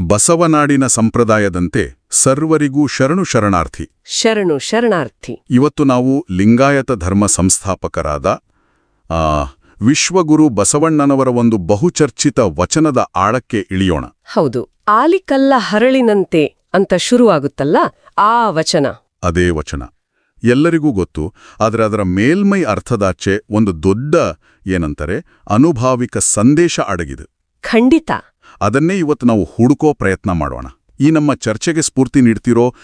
ಬಸವನಾಡಿನ ಸಂಪ್ರದಾಯದಂತೆ ಸರ್ವರಿಗೂ ಶರಣು ಶರಣಾರ್ಥಿ. ಶರಣು ಶರಣಾರ್ಥಿ. ಇವತ್ತು ನಾವು ಲಿಂಗಾಯತ ಧರ್ಮ ಸಂಸ್ಥಾಪಕರಾದ ವಿಶ್ವಗುರು ಬಸವಣ್ಣನವರ ಒಂದು ಬಹುಚರ್ಚಿತ ವಚನದ ಆಳಕ್ಕೆ ಇಳಿಯೋಣ. ಹೌದು ಆಲಿಕಲ್ಲ ಹರಳಿನಂತೆ ಅಂತ ಶುರುವಾಗುತ್ತಲ್ಲ ಆ ವಚನ. ಅದೇ ವಚನ. ಎಲ್ಲರಿಗೂ ಗೊತ್ತು ಆದರೆ ಅದರ ಮೇಲ್ಮೈ ಅರ್ಥದಾಚೆ ಒಂದು ದೊಡ್ಡ ಏನಂತಾರೆ ಅನುಭಾವಿಕ ಸಂದೇಶ ಅಡಗಿದೆ. ಖಂಡಿತ. ಅದನ್ನೇ ಇವತ್ತು ನಾವು ಹುಡುಕೋ ಪ್ರಯತ್ನ ಮಾಡೋಣ. ಈ ನಮ್ಮ ಚರ್ಚೆಗೆ ಸ್ಫೂರ್ತಿ ನೀಡ್ತಿರೋ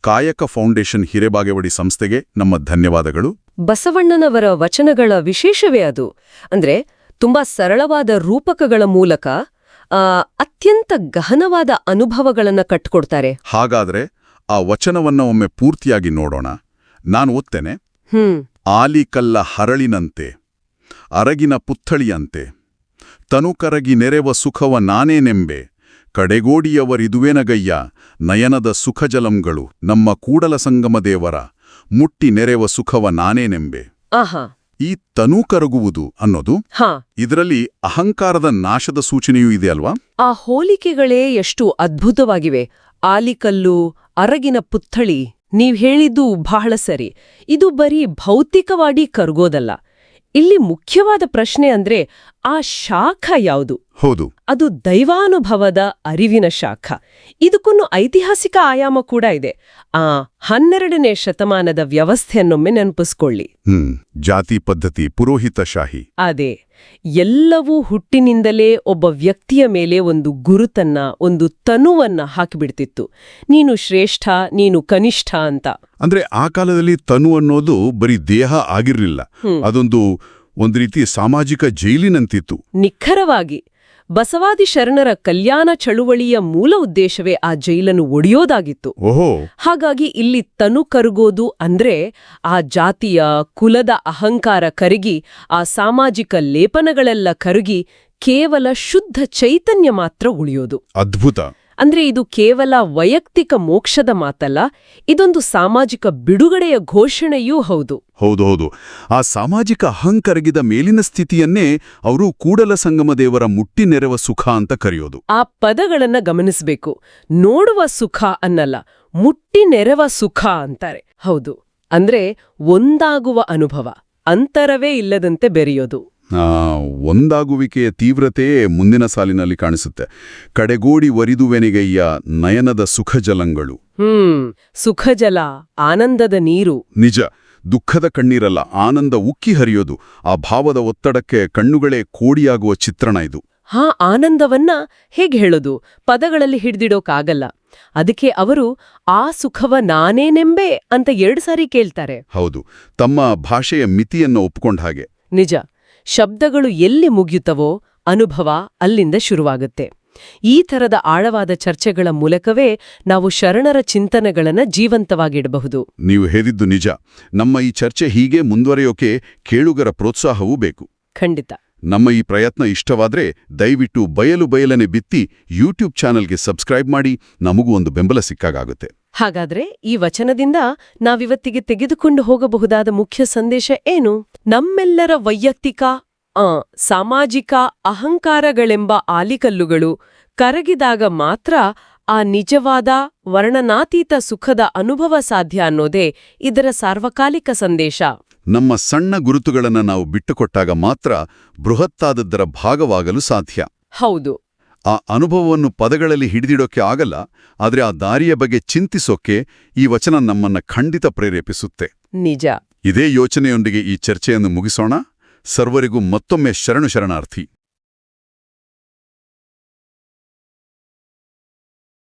ಕಾಯಕ ಫೌಂಡೇಶನ್ ಹಿರೇಬಾಗೇವಾಡಿ ಸಂಸ್ಥೆಗೆ ನಮ್ಮ ಧನ್ಯವಾದಗಳು. ಬಸವಣ್ಣನವರ ವಚನಗಳ ವಿಶೇಷವೇ ಅದು. ಅಂದ್ರೆ ತುಂಬಾ ಸರಳವಾದ ರೂಪಕಗಳ ಮೂಲಕ ಆ, ಅತ್ಯಂತ ಗಹನವಾದ ಅನುಭವಗಳನ್ನು ಕಟ್ಕೊಡ್ತಾರೆ. ಹಾಗಾದ್ರೆ ಆ ವಚನವನ್ನ ಒಮ್ಮೆ ಪೂರ್ತಿಯಾಗಿ ನೋಡೋಣ. ನಾನು ಓದ್ತೇನೆ. ಹ್ಮ್. ಆಲಿಕಲ್ಲ ಹರಳಿನಂತೆ ಅರಗಿನ ಪುತ್ಥಳಿಯಂತೆ. ತನುಕರಗಿ ನೆರೆವ ಸುಖವ ನಾನೇನೆಂಬೆ. ಕಡೆಗೋಡಿಯವರಿದುವೆನಗಯ್ಯ ನಯನದ ಸುಖಜಲಂಗಳು ನಮ್ಮ ಕೂಡಲ ಸಂಗಮ ದೇವರ ಮುಟ್ಟಿ ನೆರೆವ ಸುಖವ ನಾನೇನೆಂಬೆ. ಆಹಾ. ಈ ತನು ಕರಗುವುದು ಅನ್ನೋದು? ಹಾ. ಇದರಲ್ಲಿ ಅಹಂಕಾರದ ನಾಶದ ಸೂಚನೆಯೂ ಇದೆ ಅಲ್ವಾ? ಆ ಹೋಲಿಕೆಗಳೇ ಎಷ್ಟು ಅದ್ಭುತವಾಗಿವೆ. ಆಲಿಕಲ್ಲು ಅರಗಿನ ಪುತ್ಥಳಿ ನೀವ್ ಹೇಳಿದ್ದು ಬಹಳ ಸರಿ. ಇದು ಬರೀ ಭೌತಿಕವಾಗಿ ಕರಗೋದಲ್ಲ. ಇಲ್ಲಿ ಮುಖ್ಯವಾದ ಪ್ರಶ್ನೆ ಅಂದ್ರೆ ಆ ಶಾಖ ಯಾವುದು? ಹೌದು. ಅದು ದೈವಾನುಭವದ ಅರಿವಿನ ಶಾಖ. ಇದಕ್ಕೊಂದು ಐತಿಹಾಸಿಕ ಆಯಾಮ ಕೂಡ ಇದೆ. ಆ ಹನ್ನೆರಡನೇ ಶತಮಾನದ ವ್ಯವಸ್ಥೆಯನ್ನೊಮ್ಮೆ ನೆನಪಿಸ್ಕೊಳ್ಳಿ. ಜಾತಿ ಪದ್ಧತಿ ಪುರೋಹಿತಶಾಹಿ ಅದೇ. ಎಲ್ಲವೂ ಹುಟ್ಟಿನಿಂದಲೇ ಒಬ್ಬ ವ್ಯಕ್ತಿಯ ಮೇಲೆ ಒಂದು ಗುರುತನ್ನ ಒಂದು ತನುವನ್ನ ಹಾಕಿಬಿಡ್ತಿತ್ತು. ನೀನು ಶ್ರೇಷ್ಠ ನೀನು ಕನಿಷ್ಠ ಅಂತ. ಅಂದ್ರೆ ಆ ಕಾಲದಲ್ಲಿ ತನು ಅನ್ನೋದು ಬರೀ ದೇಹ ಆಗಿರಲಿಲ್ಲ. ಅದೊಂದು ಒಂದು ರೀತಿ ಸಾಮಾಜಿಕ ಜೈಲಿನಂತಿತ್ತು. ನಿಖರವಾಗಿ. ಬಸವಾದಿ ಶರಣರ ಕಲ್ಯಾಣ ಚಳುವಳಿಯ ಮೂಲ ಉದ್ದೇಶವೇ ಆ ಜೈಲನ್ನು ಒಡೆಯೋದಾಗಿತ್ತು. ಓಹೋ. ಹಾಗಾಗಿ ಇಲ್ಲಿ ತನು ಕರಗೋದು ಅಂದ್ರೆ ಆ ಜಾತಿಯ ಕುಲದ ಅಹಂಕಾರ ಕರಗಿ ಆ ಸಾಮಾಜಿಕ ಲೇಪನಗಳೆಲ್ಲ ಕರಗಿ ಕೇವಲ ಶುದ್ಧ ಚೈತನ್ಯ ಮಾತ್ರ ಉಳಿಯೋದು. ಅದ್ಭುತ. ಅಂದ್ರೆ ಇದು ಕೇವಲ ವೈಯಕ್ತಿಕ ಮೋಕ್ಷದ ಮಾತಲ್ಲ ಇದೊಂದು ಸಾಮಾಜಿಕ ಬಿಡುಗಡೆಯ ಘೋಷಣೆಯೂ ಹೌದು. ಹೌದು ಹೌದು. ಆ ಸಾಮಾಜಿಕ ಅಹಂಕರಗಿದ ಮೇಲಿನ ಸ್ಥಿತಿಯನ್ನೇ ಅವರು ಕೂಡಲ ಸಂಗಮ ದೇವರ ಮುಟ್ಟಿ ನೆರವ ಸುಖ ಅಂತ ಕರೆಯೋದು. ಆ ಪದಗಳನ್ನ ಗಮನಿಸಬೇಕು. ನೋಡುವ ಸುಖ ಅನ್ನಲ್ಲ ಮುಟ್ಟಿ ನೆರವ ಸುಖ ಅಂತಾರೆ. ಹೌದು. ಅಂದ್ರೆ ಒಂದಾಗುವ ಅನುಭವ ಅಂತರವೇ ಇಲ್ಲದಂತೆ ಬೆರೆಯೋದು. ಒಂದಾಗುವಿಕೆಯ ತೀವ್ರತೆ ಮುಂದಿನ ಸಾಲಿನಲ್ಲಿ ಕಾಣಿಸುತ್ತೆ. ಕಡೆಗೋಡಿ ವರಿದುವೆನಿಗಯ್ಯ ನಯನದ ಸುಖಜಲಂಗಳು. ಹ್ಮ್ ಸುಖಜಲ ಆನಂದದ ನೀರು. ನಿಜ ದುಃಖದ ಕಣ್ಣೀರಲ್ಲ ಆನಂದ ಉಕ್ಕಿ ಹರಿಯೋದು. ಆ ಭಾವದ ಒತ್ತಡಕ್ಕೆ ಕಣ್ಣುಗಳೇ ಕೋಡಿಯಾಗುವ ಚಿತ್ರಣ ಇದು. ಹಾ ಆನಂದವನ್ನ ಹೇಗೆ ಹೇಳೋದು? ಪದಗಳಲ್ಲಿ ಹಿಡ್ದಿಡೋಕಾಗಲ್ಲ. ಅದಕ್ಕೆ ಅವರು ಆ ಸುಖವ ನಾನೇನೆಂಬೆ ಅಂತ ಎರಡು ಸಾರಿ ಕೇಳ್ತಾರೆ. ಹೌದು ತಮ್ಮ ಭಾಷೆಯ ಮಿತಿಯನ್ನು ಒಪ್ಕೊಂಡ ಹಾಗೆ. ನಿಜ. ಶಬ್ದಗಳು ಎಲ್ಲಿ ಮುಗಿಯುತ್ತವೋ ಅನುಭವ ಅಲ್ಲಿಂದ ಶುರುವಾಗುತ್ತೆ. ಈ ಥರದ ಆಳವಾದ ಚರ್ಚೆಗಳ ಮೂಲಕವೇ ನಾವು ಶರಣರ ಚಿಂತನೆಗಳನ್ನು ಜೀವಂತವಾಗಿಡಬಹುದು. ನೀವು ಹೇಳಿದ್ದು ನಿಜ. ನಮ್ಮ ಈ ಚರ್ಚೆ ಹೀಗೆ ಮುಂದುವರೆಯೋಕೆ ಕೇಳುಗರ ಪ್ರೋತ್ಸಾಹವೂ ಬೇಕು. ಖಂಡಿತ. ನಮ್ಮ ಈ ಪ್ರಯತ್ನ ಇಷ್ಟವಾದ್ರೆ ದಯವಿಟ್ಟು ಬಯಲು ಬಯಲನೆ ಬಿತ್ತಿ ಯೂಟ್ಯೂಬ್ ಚಾನೆಲ್ಗೆ ಸಬ್ಸ್ಕ್ರೈಬ್ ಮಾಡಿ ನಮಗೂ ಒಂದು ಬೆಂಬಲ ಸಿಕ್ಕಾಗುತ್ತೆ ಹಾಗಾದ್ರೆ ಈ ವಚನದಿಂದ ನಾವಿವತ್ತಿಗೆ ತೆಗೆದುಕೊಂಡು ಹೋಗಬಹುದಾದ ಮುಖ್ಯ ಸಂದೇಶ ಏನು? ನಮ್ಮೆಲ್ಲರ ವೈಯಕ್ತಿಕ ಆ, ಸಾಮಾಜಿಕ ಅಹಂಕಾರಗಳೆಂಬ ಆಲಿಕಲ್ಲುಗಳು ಕರಗಿದಾಗ ಮಾತ್ರ ಆ ನಿಜವಾದ ವರ್ಣನಾತೀತ ಸುಖದ ಅನುಭವ ಸಾಧ್ಯ ಅನ್ನೋದೇ ಇದರ ಸಾರ್ವಕಾಲಿಕ ಸಂದೇಶ. ನಮ್ಮ ಸಣ್ಣ ಗುರುತುಗಳನ್ನು ನಾವು ಬಿಟ್ಟುಕೊಟ್ಟಾಗ ಮಾತ್ರ ಬೃಹತ್ತಾದದ್ದರ ಭಾಗವಾಗಲು ಸಾಧ್ಯ. ಹೌದು. ಆ ಅನುಭವವನ್ನು ಪದಗಳಲ್ಲಿ ಹಿಡಿದಿಡೋಕೆ ಆಗಲ್ಲ ಆದರೆ ಆ ದಾರಿಯ ಬಗ್ಗೆ ಚಿಂತಿಸೋಕೆ ಈ ವಚನ ನಮ್ಮನ್ನ ಖಂಡಿತ ಪ್ರೇರೇಪಿಸುತ್ತೆ. ನಿಜ. ಇದೇ ಯೋಚನೆಯೊಂದಿಗೆ ಈ ಚರ್ಚೆಯನ್ನು ಮುಗಿಸೋಣ. ಸರ್ವರಿಗೂ ಮತ್ತೊಮ್ಮೆ ಶರಣು ಶರಣಾರ್ಥಿ.